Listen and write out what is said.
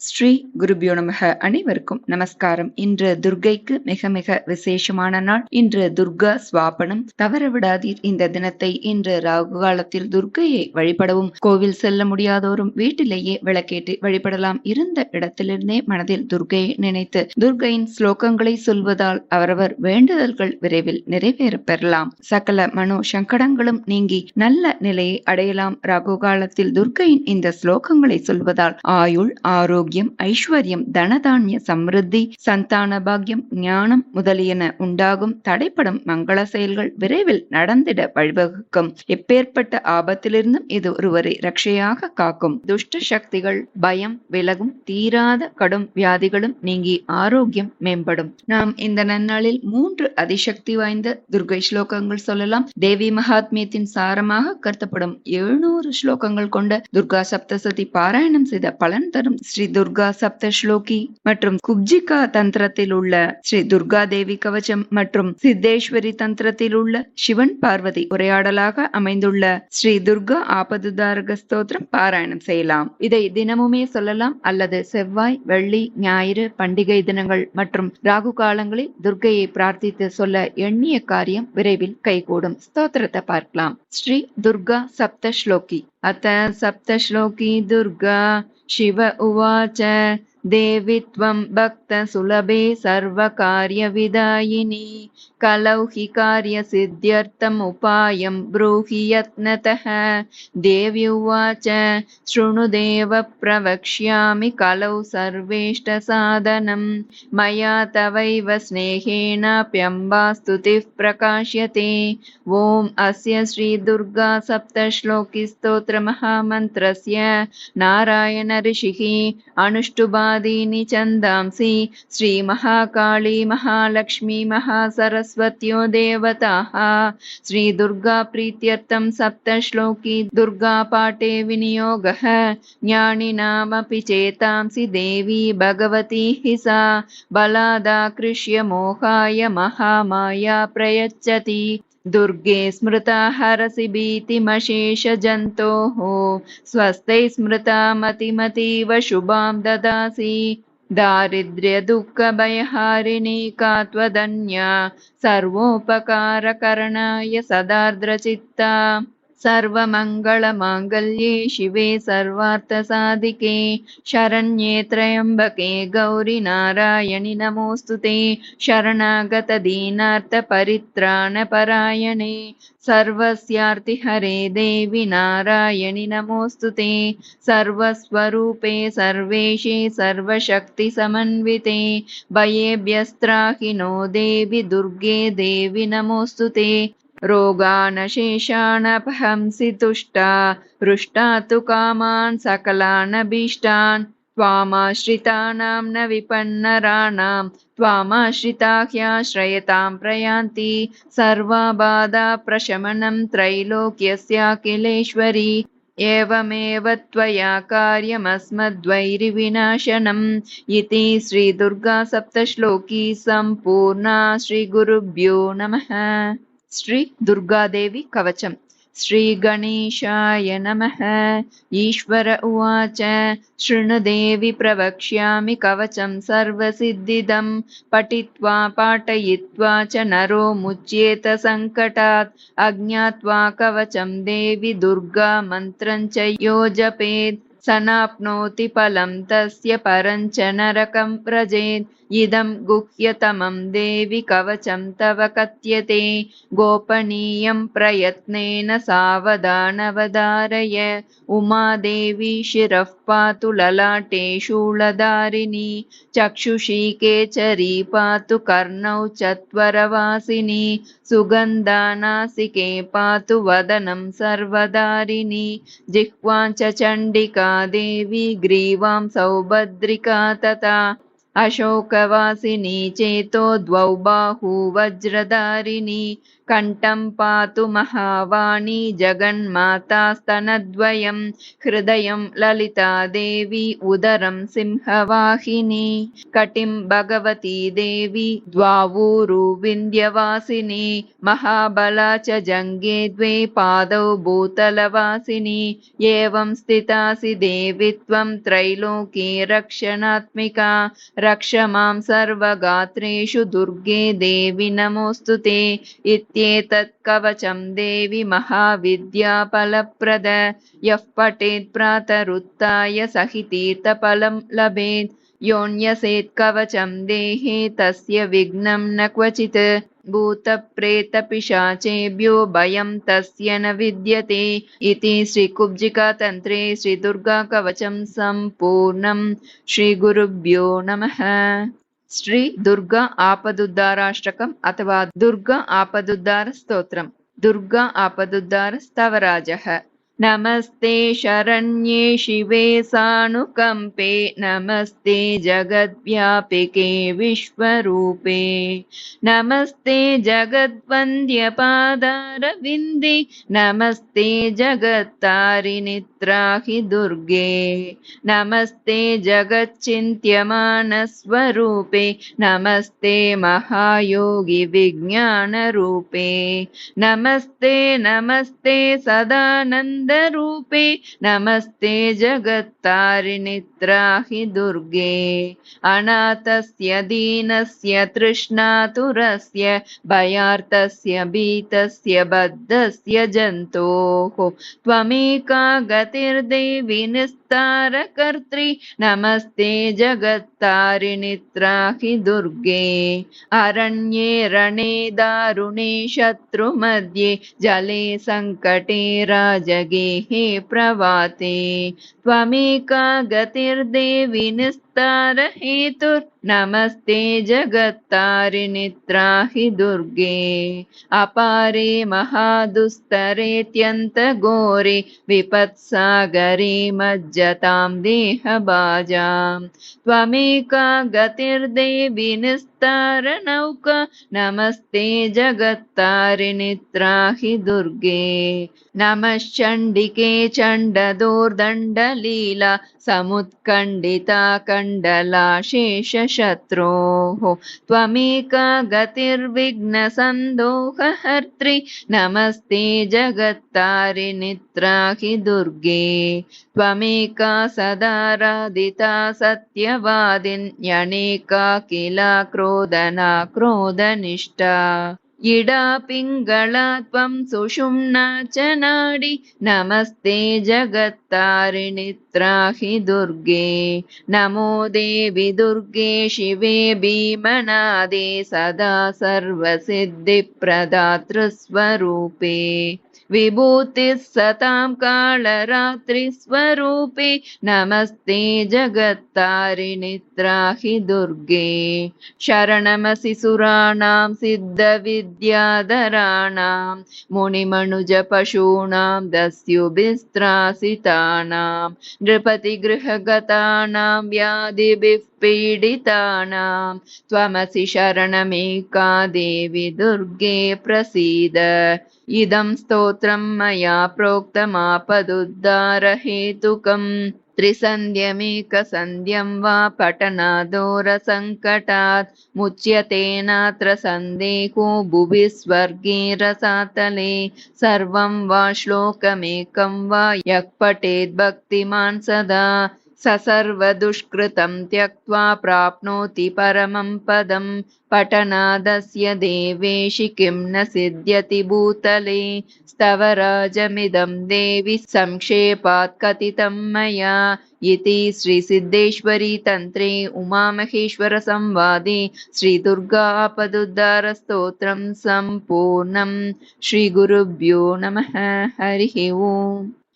ஸ்ரீ குருபியோ நமக. அனைவருக்கும் நமஸ்காரம். இன்று துர்கைக்கு மிக மிக விசேஷமான நாள். இன்று துர்கா ஸ்வாபனம் தவற விடாதீர் இந்த தினத்தை. இன்று ராகு காலத்தில் துர்கையை வழிபடவும். கோவில் செல்ல முடியாதோரும் வீட்டிலேயே விளக்கேற்றி வழிபடலாம். இருந்த இடத்திலிருந்தே மனதில் துர்கையை நினைத்து துர்கையின் ஸ்லோகங்களை சொல்வதால் அவரவர் வேண்டுதல்கள் விரைவில் நிறைவேற பெறலாம். சகல மனோ சங்கடங்களும் நீங்கி நல்ல நிலையை அடையலாம். ராகு காலத்தில் துர்கையின் இந்த ஸ்லோகங்களை சொல்வதால் ஆயுள் ஆரோக்கியம் ஆரோக்கியம் ஐஸ்வர்யம் தனதானிய சமிருத்தி சந்தான பாக்கியம் ஞானம் முதலியன உண்டாகும் தடைப்படும் மங்கள செயல்கள் விரைவில் நடந்திட வழிவகுக்கும். எப்பேற்பட்ட ஆபத்திலிருந்தும் இது ஒருவரை ரட்சையாக காக்கும். துஷ்ட சக்திகள் பயம் விலகும் தீராத கடும் வியாதிகளும் நீங்கி ஆரோக்கியம் மேம்படும். நாம் இந்த நன்னாளில் மூன்று அதிசக்தி வாய்ந்த துர்கை ஸ்லோகங்கள் சொல்லலாம். தேவி மகாத்மியத்தின் சாரமாக கருத்தப்படும் எழுநூறு ஸ்லோகங்கள் கொண்ட துர்கா சப்தசதி பாராயணம் செய்த பலன் தரும் ஸ்ரீ துர்கா சப்த ஸ்லோகி மற்றும் குப்ஜிகா தந்திரத்தில் உள்ள ஸ்ரீ துர்கா தேவி கவச்சம் மற்றும் சித்தேஸ்வரி தந்திரத்தில் உள்ள சிவன் பார்வதி உரையாடலாக அமைந்துள்ள ஸ்ரீ துர்கா ஆபதுதாரக ஸ்தோத்திரம் பாராயணம் செய்யலாம். இதை தினமுமே சொல்லலாம் அல்லது செவ்வாய் வெள்ளி ஞாயிறு பண்டிகை தினங்கள் மற்றும் ராகு காலங்களில் துர்கையை பிரார்த்தித்து சொல்ல எண்ணிய காரியம் விரைவில் கைகூடும். ஸ்தோத்திரத்தை பார்க்கலாம். ஸ்ரீ துர்கா சப்த ஸ்லோகி अथ सप्तश्लोकी दुर्गा शिव उवाच देवि त्वं भक्तसुलभे सर्वकार्यविदायिनी कलौ हि कार्यसिद्ध्यर्थमुपायं ब्रूहि यत्नतः। देवी उवाच शृणुदेव प्रवक्ष्यामि कलौ सर्वेष्टसाधनं। मया तवैव स्नेहेनाप्यम्बास्तुतिः प्रकाश्यते। ॐ अस्य श्रीदुर्गा सप्तश्लोकिस्तोत्रमहामन्त्रस्य नारायण ऋषिः अनुष्टुबादीनि छन्दांसि श्रीमहाकाली महालक्ष्मी महासरस्वत्यो देवताः। श्रीदुर्गाप्रीत्यर्थं सप्तश्लोकी दुर्गापाठे विनियोगः। ज्ञानिनामपि चेतांसि देवी भगवती हि सा। बलादाकृष्य मोहाय महामाया प्रयच्छति। दुर्गे स्मृता हरसि भीतिमशेषजन्तोः स्वस्ते स्मृता मतिमतीव शुभां ददासि। दारिद्र्यदुःखभयहारिणी का त्वदन्या सर्वोपकारकरणाय सदार्द्रचित्ता सर्वमङ्गलमाङ्गल्ये शिवे सर्वार्थसाधिके शरण्ये त्र्यम्बके गौरि नारायणि नमोऽस्तु ते शरणागतदीनार्थपरित्राणपरायणे सर्वस्यार्तिहरे देवि नारायणि नमोऽस्तु ते सर्वस्वरूपे सर्वेशे सर्वशक्तिसमन्विते भयेभ्यस्त्राहि नो देवि दुर्गे देवि नमोऽस्तु ते रोगानशेषानपहंसि तुष्टा हृष्टा तु कामान् सकलानभीष्टान् त्वामाश्रितानां न विपन्नराणां त्वामाश्रिता ह्याश्रयतां प्रयान्ति सर्वाबाधाप्रशमनं त्रैलोक्यस्याखिलेश्वरी एवमेव त्वया कार्यमस्मद्वैरिविनाशनम् इति श्रीदुर्गासप्तश्लोकी सम्पूर्णा श्रीगुरुभ्यो नमः श्री दुर्गादेवी कवचम् श्रीगणेशाय नमः। ईश्वर उवाच। शृणुदेवि प्रवक्ष्यामि कवचं सर्वसिद्धिदं। पठित्वा पाठयित्वा च नरो मुच्येत सङ्कटात्। अज्ञात्वा कवचं देवि दुर्गा मन्त्रं च यो जपेत् सनाप्नोति फलं तस्य परञ्च नरकं व्रजेत् इदं गुह्यतमं देवि कवचं तव कथ्यते गोपनीयं प्रयत्नेन सावधानवधारय उमादेवी शिरः పాతు లలాటేషూళదారిణి చక్షుషీ కేచరీ పాతు కర్ణౌ చత్వరవాసిని సుగంధానాసికే పాతు వదనం సర్వదారిణి జిహ్వాంచ చండికా దేవి గ్రీవాం సౌభద్రికా తథా अशोकवासिनी चेतो द्वौ बाहू वज्रधारिणी कण्ठं पातु महावाणी जगन्मातास्तनद्वयं हृदयं ललिता देवी उदरं सिंहवाहिनी कटिं भगवती देवी द्वावूरु विन्ध्यवासिनी महाबला च जङ्गे द्वे पादौ भूतलवासिनी एवं स्थितासि देवि त्वं त्रैलोकी रक्षणात्मिका रक्ष मां सर्वगात्रेषु दुर्गे देवि नमोऽस्तु ते। इत्येतत् कवचं देवि महाविद्याफलप्रद। यः पठेत् प्रातरुत्थाय सहि तीर्थफलं लभेत् योन्यसेत्कवचं देहे तस्य विघ्नं न क्वचित्। भूतप्रेतपिशाचेभ्यो भयं तस्य न विद्यते इति श्रीकुब्जिकातन्त्रे श्रीदुर्गाकवचं सम्पूर्णं श्रीगुरुभ्यो नमः। श्री दुर्गा आपदुद्धाराष्टकम् अथवा दुर्गा आपदुद्धारस्तोत्रम्। दुर्गा आपदुद्धारस्तवराजः। नमस्ते शरण्ये शिवे सानुकम्पे नमस्ते जगद्व्यापिके विश्वरूपे। नमस्ते जगद्वन्द्यपादारविन्दे नमस्ते जगत्तारिनित्राहि दुर्गे। नमस्ते जगच्चिन्त्यमानस्वरूपे नमस्ते महायोगि विज्ञानरूपे। नमस्ते नमस्ते सदानन्द रूपे नमस्ते जगत्तारिणित्राहि दुर्गे अनाथस्य दीनस्य तृष्णातुरस्य भयार्तस्य भीतस्य बद्धस्य जन्तोः त्वमेका गतिर्देवि निस्तारकर्त्री नमस्ते जगत्तारिणित्राहि दुर्गे अरण्ये रणे दारुणे शत्रुमध्ये जले सङ्कटे राजगे हे प्रवाते त्वमेका गतिर्देवि निस्तारहेतुर्नमस्ते जगत्तारिणित्राहि दुर्गे अपारे महादुस्तरेत्यन्तघोरे विपत्सागरे मज्जतां देहबाजां त्वमेका गतिर्देवि निस्तारनौका नमस्ते जगत्तारिणित्राहि दुर्गे। नमश्चण्डिके चण्डदोर्दण्डलीला समुत्कण्डिता कण्डला शेषशत्रोः त्वमेका गतिर्विघ्नसन्दोहहर्त्री नमस्ते जगत्तारिणित्राहि दुर्गे त्वमेका सदाराधिता सत्यवादिन्यनेका किला क्रोधना क्रोधनिष्ठा इडा पिङ्गला त्वं सुषुम्ना च नाडि। नमस्ते जगत्तारिणित्राहि दुर्गे। नमो देवि दुर्गे शिवे भीमनादे सदा सर्वसिद्धिप्रदातृस्वरूपे विभूतिः सतां कालरात्रिस्वरूपे। नमस्ते जगत्तारिणित्राहि दुर्गे। शरणमसि सुराणां सिद्धविद्याधराणां मुनिमनुजपशूनां दस्युभिस्त्रासितानां नृपतिगृहगतानां व्याधिभिः पीडितानां त्वमसि शरणमेका देवि दुर्गे प्रसीद। इदं स्तोत्रं मया प्रोक्तमापदुद्धारहेतुकम् त्रिसन्ध्यमेकसन्ध्यं वा पठनादोरसङ्कटात्। मुच्यतेनात्र सन्देहो भुवि स्वर्गे रसातले। सर्वं वा श्लोकमेकं वा यः पठेद्भक्तिमान् सदा स सर्वदुष्कृतं त्यक्त्वा प्राप्नोति परमं पदं। पठनादस्य देवेशि किं न सिद्ध्यति भूतले। स्तवराजमिदं संक्षेपात् कथितं मया। इति श्रीसिद्धेश्वरी तन्त्रे उमामहेश्वरसंवादे श्रीदुर्गापदुद्धारस्तोत्रं सम्पूर्णं। श्रीगुरुभ्यो नमः। हरिः ओम्